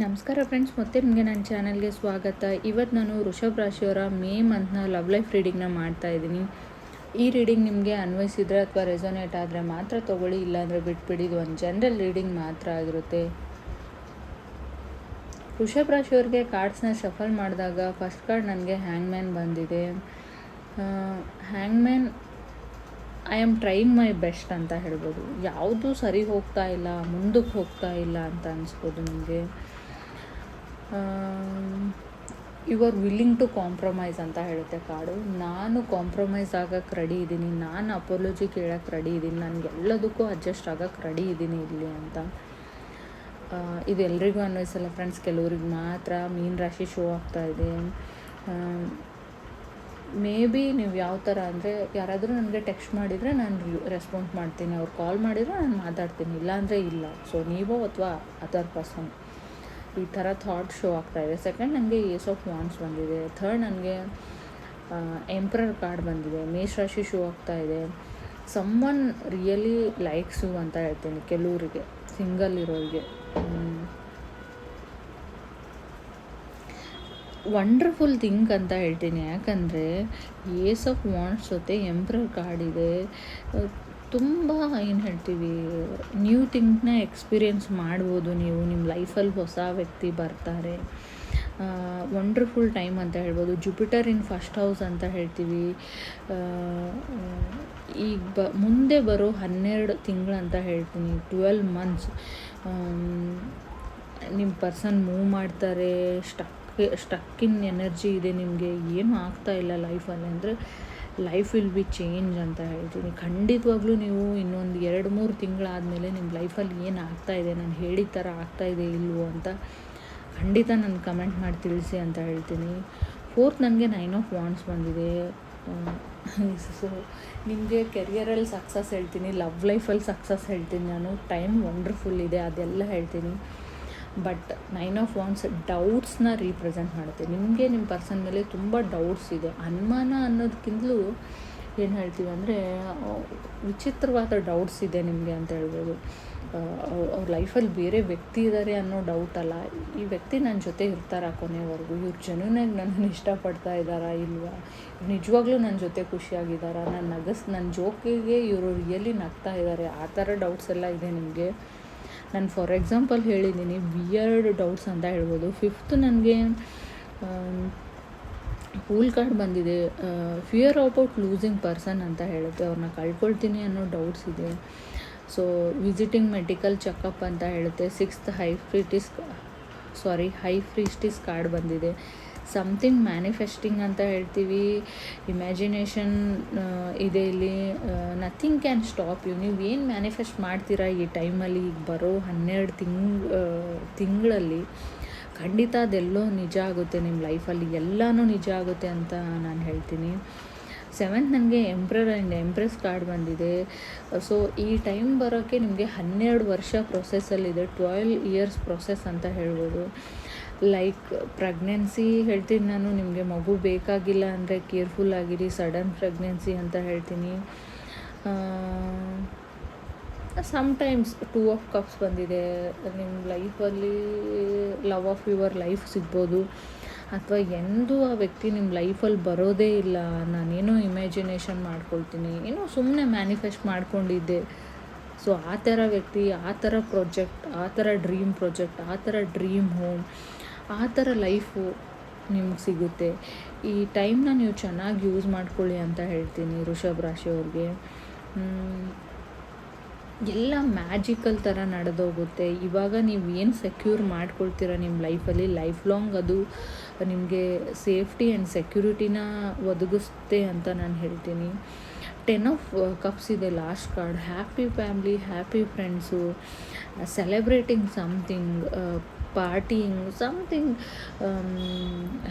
ನಮಸ್ಕಾರ ಫ್ರೆಂಡ್ಸ್ ಮತ್ತೆ ನಿಮಗೆ ನನ್ನ ಚಾನಲ್ಗೆ ಸ್ವಾಗತ. ಇವತ್ತು ನಾನು ಋಷಭ್ ರಾಶಿಯವರ ಮೇ ಮಂತ್ನ ಲವ್ ಲೈಫ್ ರೀಡಿಂಗ್ನ ಮಾಡ್ತಾ ಇದ್ದೀನಿ. ಈ ರೀಡಿಂಗ್ ನಿಮಗೆ ಅನ್ವಯಿಸಿದ್ರೆ ಅಥವಾ ರೆಸೊನೇಟ್ ಆದರೆ ಮಾತ್ರ ತೊಗೊಳ್ಳಿ, ಇಲ್ಲಾಂದರೆ ಬಿಟ್ಬಿಡಿ. ಇದು ಒಂದು ಜನರಲ್ ರೀಡಿಂಗ್ ಮಾತ್ರ ಆಗಿರುತ್ತೆ. ಋಷಭ್ ರಾಶಿಯವ್ರಿಗೆ ಕಾರ್ಡ್ಸ್ನ ಶಫಲ್ ಮಾಡಿದಾಗ ಫಸ್ಟ್ ಕಾರ್ಡ್ ನನಗೆ ಹ್ಯಾಂಗ್ ಮ್ಯಾನ್ ಬಂದಿದೆ. Hang man I am trying my best ಅಂತ ಹೇಳ್ಬೋದು. ಯಾವುದೂ ಸರಿ ಹೋಗ್ತಾ ಇಲ್ಲ, ಮುಂದಕ್ಕೆ ಹೋಗ್ತಾ ಇಲ್ಲ ಅಂತ ಅನಿಸ್ಬೋದು ನಿಮಗೆ. You are willing to compromise ಅಂತ ಹೇಳುತ್ತೆ ಕಾಡು. ನಾನು ಕಾಂಪ್ರಮೈಸ್ ಆಗಕ್ಕೆ ರೆಡಿ ಇದ್ದೀನಿ. ನಾನು ಅಪೋಲಜಿ ಕೇಳಕ್ಕೆ ರೆಡಿ ಇದ್ದೀನಿ. ನನಗೆಲ್ಲದಕ್ಕೂ ಅಡ್ಜಸ್ಟ್ ಆಗಕ್ಕೆ ರೆಡಿ ಇದ್ದೀನಿ ಇಲ್ಲಿ ಅಂತ. ಇದು ಎಲ್ರಿಗೂ ಅನ್ವಯಿಸಲ್ಲ ಫ್ರೆಂಡ್ಸ್ ಕೆಲವ್ರಿಗೆ ಮಾತ್ರ ಮೀನ್ ರಾಶಿ ಶೋ ಆಗ್ತಾ ಇದೆ. ಮೇ ಬಿ ನೀವು ಯಾವ ಥರ ಅಂದರೆ ಯಾರಾದರೂ ನನಗೆ ಟೆಕ್ಸ್ಟ್ ಮಾಡಿದರೆ ನಾನು ರೆಸ್ಪಾನ್ಸ್ ಮಾಡ್ತೀನಿ. ಅವ್ರು ಕಾಲ್ ಮಾಡಿದರೆ ನಾನು ಮಾತಾಡ್ತೀನಿ. ಇಲ್ಲಾಂದರೆ ಇಲ್ಲ. ಸೊ ನೀವು ಅಥವಾ ಅದರ್ ಪರ್ಸನ್ ಈ ಥರ ಥಾಟ್ ಶೋ ಆಗ್ತಾ ಇದೆ. ಸೆಕೆಂಡ್ ನನಗೆ ಏಸ್ ಆಫ್ ವಾನ್ಸ್ ಬಂದಿದೆ. ಥರ್ಡ್ ನನಗೆ ಎಂಪ್ರರ್ ಕಾರ್ಡ್ ಬಂದಿದೆ. ಮೇಷ ರಾಶಿ ಶೋ ಆಗ್ತಾ ಇದೆ. ಒನ್ ರಿಯಲಿ ಲೈಕ್ಸ್ ಅಂತ ಹೇಳ್ತೀನಿ ಕೆಲವರಿಗೆ ಸಿಂಗಲ್ ಇರೋರಿಗೆ. ವಂಡರ್ಫುಲ್ ಥಿಂಕ್ ಅಂತ ಹೇಳ್ತೀನಿ. ಯಾಕಂದರೆ ಏಸ್ ಆಫ್ ವಾಂಟ್ಸ್ ಜೊತೆ ಎಂಪ್ರರ್ ಕಾರ್ಡ್ ಇದೆ. ತುಂಬ ಏನು ಹೇಳ್ತೀವಿ ನ್ಯೂ ಥಿಂಗ್ನ ಎಕ್ಸ್ಪೀರಿಯೆನ್ಸ್ ಮಾಡ್ಬೋದು ನೀವು. ನಿಮ್ಮ ಲೈಫಲ್ಲಿ ಹೊಸ ವ್ಯಕ್ತಿ ಬರ್ತಾರೆ. ವಂಡರ್ಫುಲ್ ಟೈಮ್ ಅಂತ ಹೇಳ್ಬೋದು. ಜುಪಿಟರ್ ಇನ್ ಫಸ್ಟ್ ಹೌಸ್ ಅಂತ ಹೇಳ್ತೀವಿ. ಈಗ ಬ, ಮುಂದೆ ಬರೋ ಹನ್ನೆರಡು ತಿಂಗಳು ಅಂತ ಹೇಳ್ತೀನಿ. ಟ್ವೆಲ್ ಮಂತ್ಸ್ ನಿಮ್ಮ ಪರ್ಸನ್ ಮೂವ್ ಮಾಡ್ತಾರೆ. ಸ್ಟಕ್ ಸ್ಟಕ್ಕಿನ್ ಎನರ್ಜಿ ಇದೆ ನಿಮಗೆ. ಏನು ಆಗ್ತಾ ಇಲ್ಲ ಲೈಫಲ್ಲಿ ಅಂದರೆ ಲೈಫ್ ವಿಲ್ ಬಿ ಚೇಂಜ್ ಅಂತ ಹೇಳ್ತೀನಿ. ಖಂಡಿತವಾಗ್ಲೂ ನೀವು ಇನ್ನೊಂದು ಎರಡು, ಮೂರು ತಿಂಗಳಾದಮೇಲೆ ನಿಮ್ಮ ಲೈಫಲ್ಲಿ ಏನು ಆಗ್ತಾ ಇದೆ, ನಾನು ಹೇಳಿದ ಥರ ಆಗ್ತಾ ಇದೆ ಇಲ್ವೋ ಅಂತ ಖಂಡಿತ ನನ್ನ ಕಮೆಂಟ್ ಮಾಡಿ ತಿಳಿಸಿ ಅಂತ ಹೇಳ್ತೀನಿ. ಫೋರ್ತ್ ನನಗೆ ನೈನ್ ಆಫ್ ವಾಂಡ್ಸ್ ಬಂದಿದೆ. ಸೊ ನಿಮಗೆ ಕೆರಿಯರಲ್ಲಿ ಸಕ್ಸಸ್ ಹೇಳ್ತೀನಿ ಲವ್ ಲೈಫಲ್ಲಿ ಸಕ್ಸಸ್ ಹೇಳ್ತೀನಿ ನಾನು. ಟೈಮ್ ವಂಡರ್ಫುಲ್ ಇದೆ, ಅದೆಲ್ಲ ಹೇಳ್ತೀನಿ. ಬಟ್ ನೈನ್ ಆಫ್ ವಾನ್ಸ್ ಡೌಟ್ಸ್ನ ರೀಪ್ರೆಸೆಂಟ್ ಮಾಡುತ್ತೆ. ನಿಮಗೆ ನಿಮ್ಮ ಪರ್ಸನ್ ಮೇಲೆ ತುಂಬ ಡೌಟ್ಸ್ ಇದೆ. ಅನುಮಾನ ಅನ್ನೋದಕ್ಕಿಂತಲೂ ಏನು ಹೇಳ್ತೀವಿ ಅಂದರೆ ವಿಚಿತ್ರವಾದ ಡೌಟ್ಸ್ ಇದೆ ನಿಮಗೆ ಅಂತ ಹೇಳ್ಬೋದು. ಅವ್ರ ಲೈಫಲ್ಲಿ ಬೇರೆ ವ್ಯಕ್ತಿ ಇದ್ದಾರೆ ಅನ್ನೋ ಡೌಟ್ ಅಲ್ಲ. ಈ ವ್ಯಕ್ತಿ ನನ್ನ ಜೊತೆ ಇರ್ತಾರಾ ಕೊನೆವರೆಗೂ? ಇವ್ರು ಜನನಾಗಿ ನನ್ನನ್ನು ಇಷ್ಟಪಡ್ತಾ ಇದ್ದಾರಾ ಇಲ್ವಾ? ನಿಜವಾಗ್ಲೂ ನನ್ನ ಜೊತೆ ಖುಷಿಯಾಗಿದ್ದಾರಾ ನನ್ನ ನಗಸ್ ನನ್ನ ಜೋಕಿಗೆ ಇವರು ರಿಯಲಿ ನಗ್ತಾ ಇದ್ದಾರೆ ಆ ಥರ ಡೌಟ್ಸ್ ಎಲ್ಲ ಇದೆ ನಿಮಗೆ. ನಾನು ಫಾರ್ ಎಕ್ಸಾಂಪಲ್ ಹೇಳಿದ್ದೀನಿ ವಿಯರ್ಡ್ ಡೌಟ್ಸ್ ಅಂತ ಹೇಳ್ಬೋದು. ಫಿಫ್ತ್ ನನಗೆ ಪೂಲ್ ಕಾರ್ಡ್ ಬಂದಿದೆ. ಫಿಯರ್ ಅಬೌಟ್ ಲೂಸಿಂಗ್ ಪರ್ಸನ್ ಅಂತ ಹೇಳುತ್ತೆ. ಅವ್ರನ್ನ ಕಳ್ಕೊಳ್ತೀನಿ ಅನ್ನೋ ಡೌಟ್ಸ್ ಇದೆ. ಸೊ ವಿಸಿಟಿಂಗ್ ಮೆಡಿಕಲ್ ಚೆಕಪ್ ಅಂತ ಹೇಳುತ್ತೆ. Sixth high priestess sorry high priestess card ಬಂದಿದೆ. ಸಮಥಿಂಗ್ ಮ್ಯಾನಿಫೆಸ್ಟಿಂಗ್ ಅಂತ ಹೇಳ್ತೀವಿ. ಇಮ್ಯಾಜಿನೇಷನ್ ಇದೆ ಇಲ್ಲಿ. ನಥಿಂಗ್ ಕ್ಯಾನ್ ಸ್ಟಾಪ್ ಯು ನೀವು ಏನು ಮ್ಯಾನಿಫೆಸ್ಟ್ ಮಾಡ್ತೀರಾ ಈ ಟೈಮಲ್ಲಿ ಈಗ ಬರೋ ಹನ್ನೆರಡು ತಿಂಗ್ ತಿಂಗಳಲ್ಲಿ ಖಂಡಿತ ಅದೆಲ್ಲೋ ನಿಜ ಆಗುತ್ತೆ ನಿಮ್ಮ ಲೈಫಲ್ಲಿ ಎಲ್ಲನೂ ನಿಜ ಆಗುತ್ತೆ ಅಂತ ನಾನು ಹೇಳ್ತೀನಿ. ಸೆವೆಂತ್ ನನಗೆ ಎಂಪ್ರರ್ ಆ್ಯಂಡ್ ಎಂಪ್ರೆಸ್ ಕಾರ್ಡ್ ಬಂದಿದೆ. ಸೊ ಈ ಟೈಮ್ ಬರೋಕ್ಕೆ ನಿಮಗೆ ಹನ್ನೆರಡು ವರ್ಷ ಪ್ರೊಸೆಸ್ಸಲ್ಲಿದೆ ಟ್ವೆಲ್ ಇಯರ್ಸ್ ಪ್ರೊಸೆಸ್ ಅಂತ ಹೇಳ್ಬೋದು. ಲೈಕ್ ಪ್ರೆಗ್ನೆನ್ಸಿ ಹೇಳ್ತೀನಿ ನಾನು ನಿಮಗೆ. ಮಗು ಬೇಕಾಗಿಲ್ಲ ಅಂದರೆ ಕೇರ್ಫುಲ್ ಆಗಿರಿ ಸಡನ್ ಪ್ರೆಗ್ನೆನ್ಸಿ ಅಂತ ಹೇಳ್ತೀನಿ. ಸಮ್ಟೈಮ್ಸ್ ಟೂ ಆಫ್ ಕಪ್ಸ್ ಬಂದಿದೆ. ನಿಮ್ಮ ಲೈಫಲ್ಲಿ ಲವ್ ಆಫ್ ಯುವರ್ ಲೈಫ್ ಸಿಗ್ಬೋದು. ಅಥವಾ ಎಂದೂ ಆ ವ್ಯಕ್ತಿ ನಿಮ್ಮ ಲೈಫಲ್ಲಿ ಬರೋದೇ ಇಲ್ಲ, ನಾನೇನೋ ಇಮ್ಯಾಜಿನೇಷನ್ ಮಾಡ್ಕೊಳ್ತೀನಿ, ಏನೋ ಸುಮ್ಮನೆ ಮ್ಯಾನಿಫೆಸ್ಟ್ ಮಾಡ್ಕೊಂಡಿದ್ದೆ. ಸೊ ಆ ಥರ ವ್ಯಕ್ತಿ, ಆ ಥರ ಪ್ರಾಜೆಕ್ಟ್ ಆ ಥರ ಡ್ರೀಮ್ ಪ್ರಾಜೆಕ್ಟ್ ಆ ಥರ ಡ್ರೀಮ್ ಹೋಮ್ ಆ ಥರ ಲೈಫು ನಿಮ್ಗೆ ಸಿಗುತ್ತೆ. ಈ ಟೈಮ್ನ ನೀವು ಚೆನ್ನಾಗಿ ಯೂಸ್ ಮಾಡ್ಕೊಳ್ಳಿ ಅಂತ ಹೇಳ್ತೀನಿ ಋಷಭ್ ರಾಶಿಯವ್ರಿಗೆ. ಎಲ್ಲ ಮ್ಯಾಜಿಕಲ್ ಥರ ನಡೆದೋಗುತ್ತೆ. ಇವಾಗ ನೀವು ಏನು ಸೆಕ್ಯೂರ್ ಮಾಡ್ಕೊಳ್ತೀರ ನಿಮ್ಮ ಲೈಫಲ್ಲಿ ಲೈಫ್ ಲಾಂಗ್ ಅದು ನಿಮಗೆ ಸೇಫ್ಟಿ ಆ್ಯಂಡ್ ಸೆಕ್ಯೂರಿಟಿನ ಒದಗಿಸುತ್ತೆ ಅಂತ ನಾನು ಹೇಳ್ತೀನಿ. ಟೆನ್ ಆಫ್ ಕಪ್ಸ್ ಇದೆ last card happy family happy friends celebrating something parting something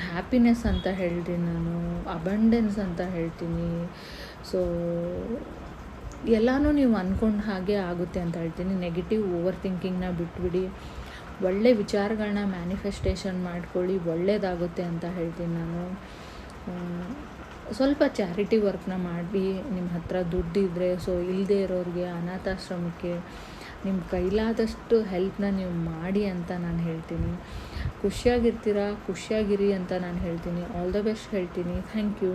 happiness ಅಂತ ಹೇಳ್ತೀನಿ ನಾನು. ಅಬಂಡೆನ್ಸ್ ಅಂತ ಹೇಳ್ತೀನಿ. ಸೊ ಎಲ್ಲನೂ ನೀವು ಅಂದ್ಕೊಂಡು ಹಾಗೆ ಆಗುತ್ತೆ ಅಂತ ಹೇಳ್ತೀನಿ. ನೆಗೆಟಿವ್ ಓವರ್ ಥಿಂಕಿಂಗ್ನ ಬಿಟ್ಬಿಡಿ. ಒಳ್ಳೆ ವಿಚಾರಗಳನ್ನ ಮ್ಯಾನಿಫೆಸ್ಟೇಷನ್ ಮಾಡ್ಕೊಳ್ಳಿ. ಒಳ್ಳೇದಾಗುತ್ತೆ ಅಂತ ಹೇಳ್ತೀನಿ ನಾನು. ಸ್ವಲ್ಪ ಚಾರಿಟಿ ವರ್ಕ್ನ ಮಾಡಿ ನಿಮ್ಮ ಹತ್ರ ದುಡ್ಡಿದ್ರೆ ಸೊ ಇಲ್ಲದೆ ಇರೋರಿಗೆ, ಅನಾಥಾಶ್ರಮಕ್ಕೆ ನಿಮ್ಮ ಕೈಲಾದಷ್ಟು ಹೆಲ್ಪ್ನ ನೀವು ಮಾಡಿ ಅಂತ ನಾನು ಹೇಳ್ತೀನಿ. ಖುಷಿಯಾಗಿರ್ತೀರಾ? ಖುಷಿಯಾಗಿರಿ ಅಂತ ನಾನು ಹೇಳ್ತೀನಿ. ಆಲ್ ದ ಬೆಸ್ಟ್ ಹೇಳ್ತೀನಿ. Thank you